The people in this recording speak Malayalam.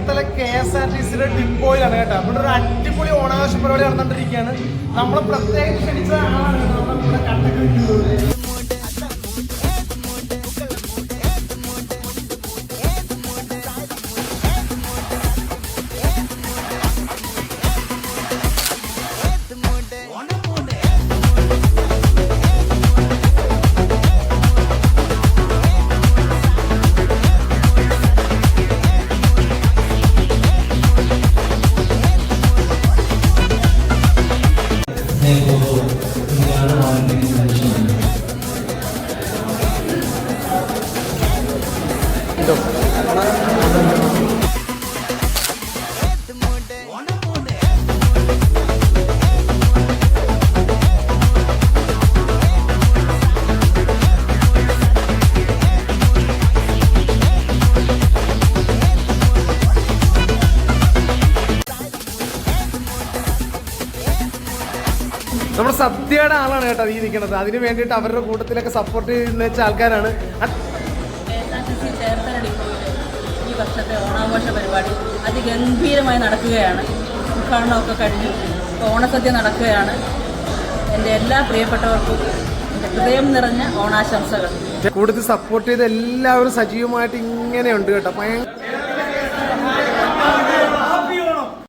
Cherthala K S R T സിയുടെ ഡിപ്പോയിലാണ് കേട്ടോ. അവിടെ ഒരു അടിപൊളി ഓണാഘോഷ പരിപാടി നടന്നുകൊണ്ടിരിക്കുകയാണ്. നമ്മൾ പ്രത്യേകം ക്ഷണിച്ച ആളാണ് കേട്ടോ. നമ്മുടെ സദ്യയുടെ ആളാണ് കേട്ടോ ഈ നിൽക്കുന്നത്. അതിന് വേണ്ടിയിട്ട് അവരുടെ കൂട്ടത്തിലൊക്കെ സപ്പോർട്ട് ചെയ്യുന്ന വെച്ച ആൾക്കാരാണ്. ഈ വർഷത്തെ ഓണാഘോഷ പരിപാടി അതിഗംഭീരമായി നടക്കുകയാണ്. ഉദ്ഘാടനമൊക്കെ കഴിഞ്ഞു. ഓണസദ്യ നടക്കുകയാണ്. എന്റെ എല്ലാ പ്രിയപ്പെട്ടവർക്കും ഹൃദയം നിറഞ്ഞ ഓണാശംസകൾ. കൂടുതൽ സപ്പോർട്ട് ചെയ്ത് എല്ലാവരും സജീവമായിട്ട് ഇങ്ങനെയുണ്ട് കേട്ടോ.